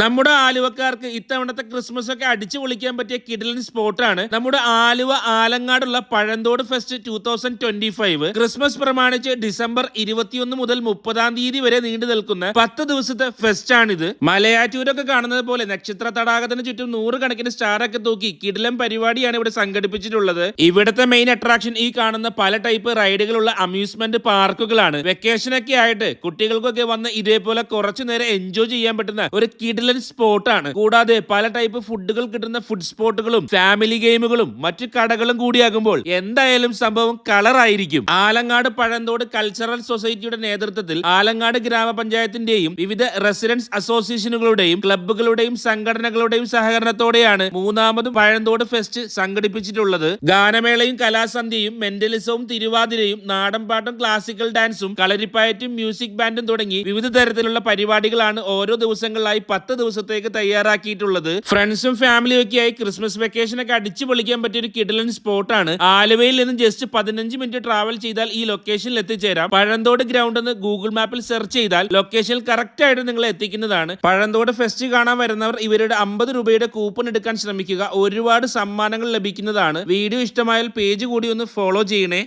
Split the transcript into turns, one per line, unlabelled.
നമ്മുടെ ആലുവക്കാർക്ക് ഇത്തവണത്തെ ക്രിസ്മസ് ഒക്കെ അടിച്ചു പൊളിക്കാൻ പറ്റിയ കിടിലൻ സ്പോട്ടാണ്. നമ്മുടെ Aluva ആലങ്ങാടുള്ള Pazhanthodu fest two thousand twenty five Christmas പ്രമാണിച്ച് ഡിസംബർ ഇരുപത്തിയൊന്ന് മുതൽ മുപ്പതാം തീയതി വരെ നീണ്ടു നിൽക്കുന്ന പത്ത് ദിവസത്തെ ഫെസ്റ്റ് ആണിത്. മലയാറ്റൂരൊക്കെ കാണുന്നത് പോലെ നക്ഷത്ര തടാകത്തിന് ചുറ്റും നൂറുകണക്കിന് സ്റ്റാറൊക്കെ തൂക്കി കിടിലൻ പരിപാടിയാണ് ഇവിടെ സംഘടിപ്പിച്ചിട്ടുള്ളത്. ഇവിടുത്തെ മെയിൻ അട്രാക്ഷൻ ഈ കാണുന്ന പല ടൈപ്പ് റൈഡുകളുള്ള അമ്യൂസ്മെന്റ് പാർക്കുകളാണ് വെക്കേഷനൊക്കെ ആയിട്ട് കുട്ടികൾക്കൊക്കെ വന്ന് ഇതേപോലെ കുറച്ചു നേരം എൻജോയ് ചെയ്യാൻ പറ്റുന്ന ഒരു കിടിലൻ സ്പോട്ടാണ് കൂടാതെ പല ടൈപ്പ് ഫുഡുകൾ കിട്ടുന്ന ഫുഡ് സ്പോട്ടുകളും ഫാമിലി ഗെയിമുകളും മറ്റു കടകളും കൂടിയാകുമ്പോൾ എന്തായാലും സംഭവം കളറായിരിക്കും ആലങ്ങാട് പഴന്തോട് കൾച്ചറൽ സൊസൈറ്റിയുടെ നേതൃത്വത്തിൽ ആലങ്ങാട് ഗ്രാമപഞ്ചായത്തിന്റെയും വിവിധ റെസിഡൻസ് അസോസിയേഷനുകളുടെയും ക്ലബ്ബുകളുടെയും സംഘടനകളുടെയും സഹകരണത്തോടെയാണ് മൂന്നാമതും പഴന്തോട് ഫെസ്റ്റ് സംഘടിപ്പിച്ചിട്ടുള്ളത്. ഗാനമേളയും കലാസന്ധ്യയും മെന്റലിസവും തിരുവാതിരയും നാടൻപാട്ടും ക്ലാസിക്കൽ ഡാൻസും കളരിപ്പയറ്റും മ്യൂസിക് ബാൻഡും തുടങ്ങി വിവിധ തരത്തിലുള്ള പരിപാടികളാണ് ഓരോ ദിവസങ്ങളിലായി പത്ത് ദിവസത്തേക്ക് തയ്യാറാക്കിയിട്ടുള്ളത്. ഫ്രണ്ട്സും ഫാമിലിയും ഒക്കെ ആയി ക്രിസ്മസ് വെക്കേഷനൊക്കെ അടിച്ചു പൊളിക്കാൻ പറ്റിയ ഒരു കിടലൻ സ്പോട്ടാണ് ആലുവയിൽ നിന്ന് ജസ്റ്റ് പതിനഞ്ച് മിനിറ്റ് ട്രാവൽ ചെയ്താൽ ഈ ലൊക്കേഷനിൽ എത്തിച്ചേരാം. പഴന്തോട് ഗ്രൗണ്ട് എന്ന് ഗൂഗിൾ മാപ്പിൽ സെർച്ച് ചെയ്താൽ ലൊക്കേഷനിൽ കറക്റ്റ് ആയിട്ട് നിങ്ങൾ എത്തിക്കുന്നതാണ്. പഴന്തോട് ഫെസ്റ്റ് കാണാൻ വരുന്നവർ ഇവരുടെ അമ്പത് രൂപയുടെ കൂപ്പൺ എടുക്കാൻ ശ്രമിക്കുക. ഒരുപാട് സമ്മാനങ്ങൾ ലഭിക്കുന്നതാണ്. വീഡിയോ ഇഷ്ടമായാൽ പേജ് കൂടി ഒന്ന് ഫോളോ ചെയ്യണേ.